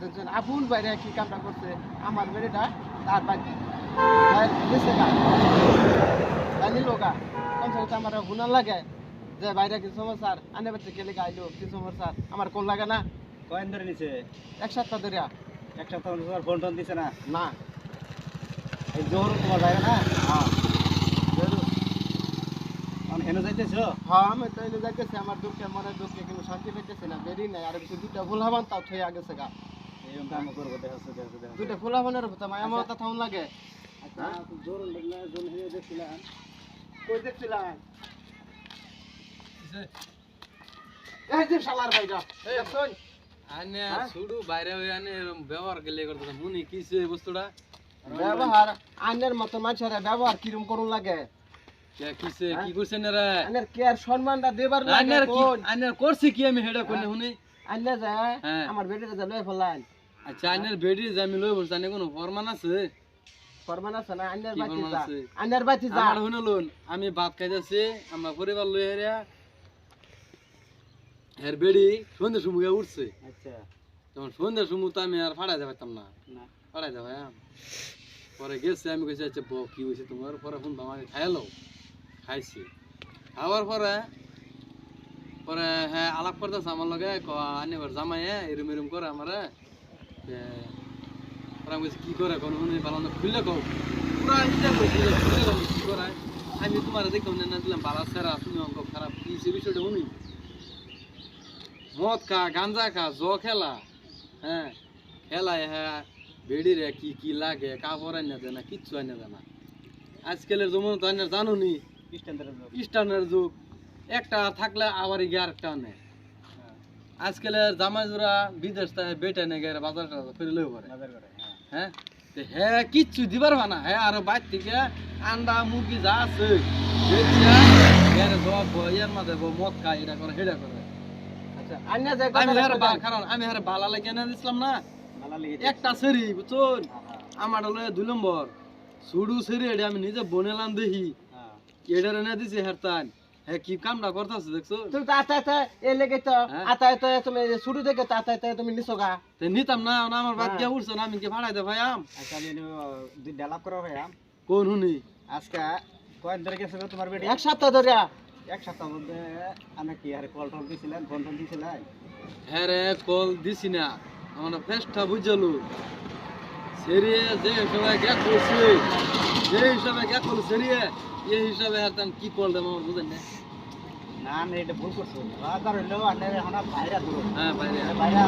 দেখছেন আপুন বাইরা কি কামটা করছে? আমার মেয়েটা তার বাড়ি দিছে গা। লোকা কমসে আমার হুনার লাগে। যে বাইরে কি সমস্যার আনে বাচ্চা কেলে গাইলো কি সমস্যার আমার কোন লাগে না? কয়েন ধরে নিছে। এক সপ্তাহ ধরে এক সপ্তাহ ফোন টোন দিছে না? না। এই জোর তোমার বাইরে না? হ্যাঁ। হেন যাইতেছ? হ্যাঁ আমি তো এনে যাইতেছি আমার দুঃখে মনে দুঃখে কিন্তু শান্তি পেতেছি না বেরি নাই আর কিছু দুটা ফুল হবান তাও থই আগে গা। এরকম কাম করব দেখাচ্ছে দেখাচ্ছে দেখাচ্ছে দুটা ফুল হবানের তো মায়া মতো থাউন লাগে। আচ্ছা জোর লাগলে জোর হেনে দেখছিলাম। কই দেখছিলাম? এই যে শালার ভাইটা দেখছুন আনে হ্যাঁ? শুধু বাইরে আনে এরম ব্যবহার গেলে করতে মুনি কিছে বস্তুটা? ব্যবহার আইনের মতো মানুষের ব্যবহার কিরম করুন লাগে? কে হ্যাঁ? কি করছেন রে আইনের কে আর সম্মানটা দেবার লাগে আনের কি কোন? আনের কি আমি হেডা কোনে হ্যাঁ। আমার বেটিটা যে লই ফেলাইন। আচ্ছা আনের বেডি যে আমি লই বলছি আনে কোনো ফরমান আছে? ফরমান আছে না আইনের বাতি যা। আছে? বাতি যা। আমার শুনে লোন আমি ভাত খাইতেছি আমার পরিবার লই হেরিয়া এর বেডি সন্ধ্যে সময় উঠছে। আচ্ছা। তখন সন্ধ্যের সময় তো আমি আর ফাড়াই পারতাম না। ফাড়াই দেবাই পরে গেছে আমি কইছি আচ্ছা বউ কি হয়েছে তোমার? পরে ফোন আমাকে খাইলো খাইছি। খাওয়ার পরে পরে হ্যাঁ আলাপ করতেছে আমার লগে আনি ঘর জামাই এরম এরম করে আমার আমি কইছি, কি করে কোন শুনি ভালো না খুললে কও। পুরা খুললে কও করে? আমি তোমার দেখতাম না দিলাম বালা সেরা তুমি অঙ্ক খারাপ কি সে বিষয়টা শুনি? মদ খা গাঞ্জা খা জ খেলা হ্যাঁ খেলায় হ্যাঁ বেড়ি রে কি কি লাগে কাপড় আনিয়া দেয় না কিচ্ছু আনিয়া দেয় না। আজকালের জমন তো আনিয়া জানো নি স্ট্যান্ডার্ড যুগ। একটা থাকলে আবার গিয়ে আরেকটা আনে। আজকালের জামাই জোড়া বিদেশ বেটে নিয়ে গেলে বাজার করে হ্যাঁ। হ্যাঁ? হ্যাঁ কিচ্ছু দিবার না। হ্যাঁ আর বাইর থেকে আন্ডা মুরগি যা আছে এর মাঝে এটা করে হেডা করে। আচ্ছা কারণ আমি হারে বালা লাগে না দিছিলাম না। একটা সেরি বুঝছুন? আমার হলো দুই নম্বর। সুডু সেরি এটা আমি নিজে বনেলাম দেখি। এটার এনে দিছি হেরতান হ্যাঁ কি কামটা করতেছে দেখছ? তুমি আতা আতা এ লেগে তো হ্যাঁ? আতা আতা তুমি শুরু থেকে তো আতা আতা তুমি নিছো গা। তো নিতাম না না আমার বাদ হ্যাঁ। গিয়ে উঠছে না আমি কি ভাড়াই দে ভাই আম। আচ্ছা আমি দুই ডেলাপ করা ভাই কোন হুনি? আজকে কয়েন ধরে গেছে তোমার বেটি। এক সপ্তাহ ধরে। এক সপ্তাহ মধ্যে আমি কি আরে কল টল দিছিলেন ফোন টোন দিছিলেন হ্যাঁ রে কল দিছি না। আমার ফেসটা বুঝলো। সেরিয়ে যে হিসাবে গ্যাক করছে হিসাবে সেরিয়ে এই হিসাবে কি দেব আমার বুঝেন না না না এটা ভুল করছ। বাজার হইল আন্ডার এখন বাইরে দূর হ্যাঁ বাইরে বাইরে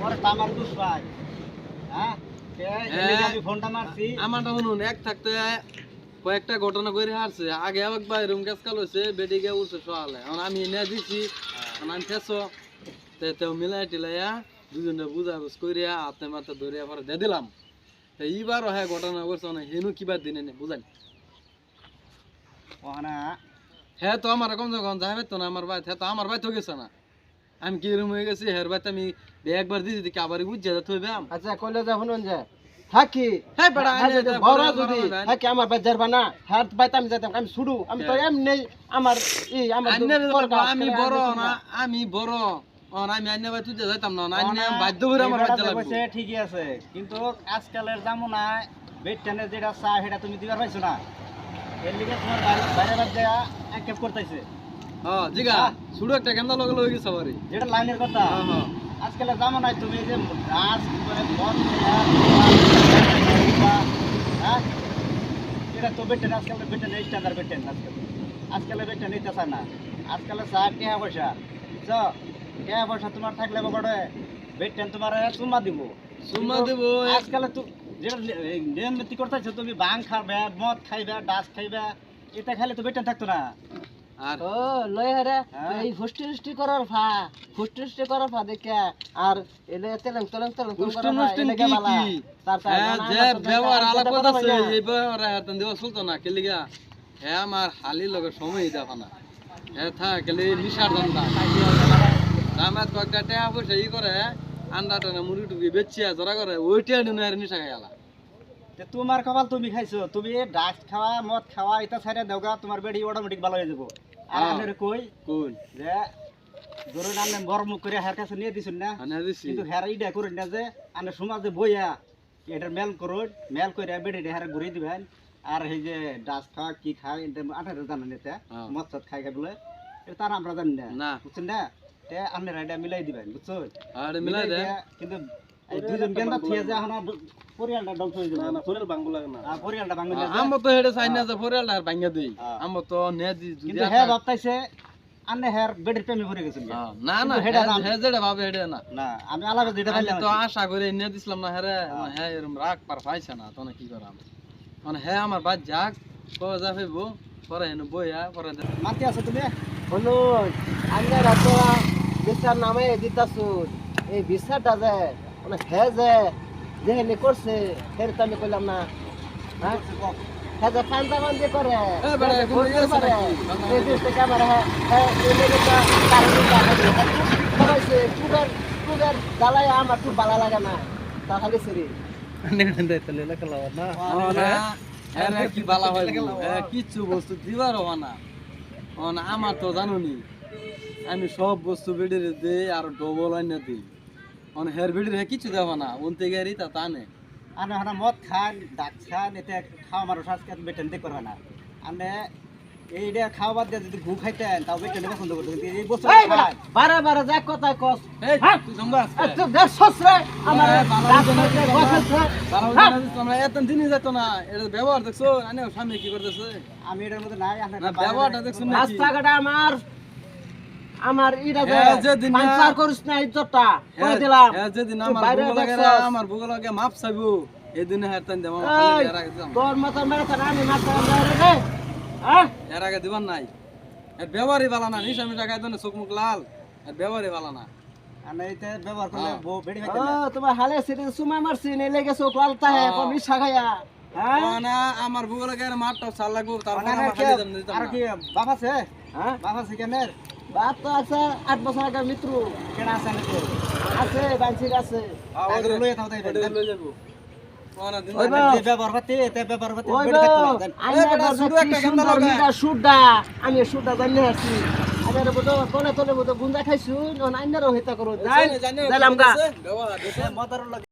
পরে তামার দুষ ভাই। হ্যাঁ? মারছি। আমারটা শুনুন এক থাকতে কয়েকটা ঘটনা করে হারছে। আগে একবার এরকম গ্যাস কাল হয়েছে বেডি গিয়ে উঠছে সকালে। এখন আমি এনে দিছি এখন আমি ফেসো। তে তেও মিলাই টিলাইয়া দুজনে বুঝা বুঝ করিয়া হাতে মাথা ধরিয়া পরে দিয়ে দিলাম। তো এইবারও হ্যাঁ ঘটনা করছে না হেনু কিবার দিনে নে বুঝাই ওখানে হ্যাঁ তো আমার কম যখন যাবে তো না আমার ভাই হ্যাঁ তো আমার ভাই তো গেছে না। আমি কি রুম হয়ে গেছি? হের ভাই আমি একবার দিছি দেখি আবার বুঝছে থইবে আম। আচ্ছা কইলে যে শুনুন যে থাকি হ্যাঁ বেড়া হ্যাঁ, যদি বড় যদি থাকি আমার বাই যারবা না? হ্যাঁ বাইতে আমি যাইতাম আমি শুরু আমি তো এমনি আমার ই আমার তো আমি বড় না। আমি বড়। আমি আন্নে ভাই তুই যাইতাম না বাধ্য করে আমার বাচ্চা লাগবে। ঠিকই আছে কিন্তু আজকালের জামানায় বেড টেনে যেটা চা সেটা তুমি দিবার পাইছো না। এর লিগে তোমার বাইরে করতেছে হ্যাঁ জিগা শুরু একটা কেন্দা লগে লগে গেছে বাড়ি। যেটা লাইনের কথা। হ্যাঁ হ্যাঁ। আজকালের জামানায় তুমি যে গাছ করে মদ হ্যাঁ? এটা তো বেটেন আজকালের বেটেন স্ট্যান্ডার্ড বেটেন আজকাল। আজকালের বেটেন নিতে চায় না। আজকালের চা টেহা পয়সা। বুঝছ? টেহা পয়সা তোমার থাকলে বাবারে বেটেন তোমার চুমা দিব। সুম্মা দেব আজকালে যেটা নিয়ম নীতি করতেছো তুমি বাং খাবে মদ খাইবে ডাস খাইবে এটা খাইলে তো বেটেন থাকতো না। আর ও লই হারে হ্যাঁ? এই করার ফা ফুষ্টি ফুষ্টি করার ফা দেখে। আর এলে তেলেং তেলেং তেলেং উষ্টন উষ্টন কি কি? হ্যাঁ যে ব্যবহার আলাপ করতেছে এই ব্যবহার হাতান দেওয়া চলতো না কে লিগা হ্যাঁ আমার হালির লগে সময় দেখো না। হ্যাঁ থাক কেলে নিশার দামাত কয়েকটা টাকা পয়সা ই করে আন্ডা টানা মুরগি টুকি বেচিয়া জরা করে ওইটা নিশা তে তোমার কপাল তুমি খাইছো তুমি ড্রাগস খাওয়া মদ খাওয়া এটা ছাড়া দেওগা তোমার বেডি অটোমেটিক ভালো হয়ে যাব। আর কই? কোন যে ধরুন আপনি গরম করে হের কাছে নিয়ে দিছেন না কিন্তু হের ইডা করেন না যে আপনি সমাজে বইয়া এটা মেল করুন মেল করে বেডি হের ঘুরে দিবেন। আর এই যে ডাস খাওয়া কি খায় এটা আঠারো জানেন এটা। মদ খাই খাই বলে এটা তার আমরা জানি না। বুঝছেন না? তে আপনারা এটা মিলাই দিবেন বুঝছ? আর মিলাই দে। কিন্তু দুজন গেন্দা থিয়ে যে এখন পরিয়ালটা ধ্বংস যাবে। পরিয়াল ভাঙবো লাগে না। পরিয়ালটা ভাঙবো না আমো তো হেডে চাই না যে ফরিয়ালটা আর ভাঙ্গা দেই। আমো তো নে কিন্তু ভাবতাইছে আন্নে হের বেডের প্রেমে পড়ে গেছেন না না কিন্তু হেডে ভাবে হেডে না। না আমি আলাদা যেটা পাইলাম তো আশা করে নিয়ে দিছিলাম না হ্যাঁ হ্যাঁ এরকম রাগ পার পাইছে না তো না কি করাম। মানে হ্যাঁ আমার বাদ যাক কবে যা ফেলব পরে হেন বইয়া পরে মাতি আছে তুমি। শুনুন আমরা রাতো বিচার নামে দিতাছুন এই বিচারটা যে মানে হে যে যেহেনি করছে ফের তো আমি কইলাম না। হ্যাঁ? যে পাঞ্জা বান্দি করে যে ইয়ে? এই হ্যাঁ হ্যাঁ এই জ্বালায় আমার খুব ভালো লাগে না। তা খালি সরি হ্যাঁ? কি বালা কিচ্ছু বস্তু দিবার হওয়া না আমার তো জানুনি। আমি সব বস্তু বেডিরে দেই আর ডবল আইনা দিই মানে হের হ্যাঁ কিছু দেওয়া না। উনতে গেরি তা আনে হানা মদ খান ডাক খান এতে খাওয়া মানুষ আজকে বেটেন দিয়ে করবে না। আপনি এইটা খাওয়া বাদ দিয়ে যদি ঘু খাইতেন তাও বেটেন পছন্দ করতেন এই বস্তু বারে বারে যা কথা কস। আমার না, না, না। এটা আমি না ব্যবহারটা দেখছ রাস্তাঘাটে আমার। আমার ইরা যে পাঞ্চার করিস না ইজ্জতটা করে দিলাম? যেদিন আমার বুগো লাগে আমার বুগো লাগে মাপ চাইব এদিনে হ্যাঁ দেব। তোর মেরে তো আমি রে হ্যাঁ এর আগে দিবার নাই। এর ব্যবহারই ভালো না নিশা মিশা খাইতো না চোখ মুখ লাল। এর ব্যবহারই ভালো না। হ্যাঁ। তোমার হালে সিটে মারছি খাইয়া। আমার আর চাল লাগবো তারপর আমার কি- খালি দাম দিতাম আর না। কি বাপ আছে? বাপ আছে কেনের? বাপ তো আছে আট বছর আগে মিত্র কেনা আছে নাকি বাঞ্চির লইয়া থাকতে আমি সুড্ডা জানি আছি আমি আর বোধ তলে তলে বোধ গুন্দা খাইছু অনাইনারও হেতা করো যাই জানি না, মদার লাগে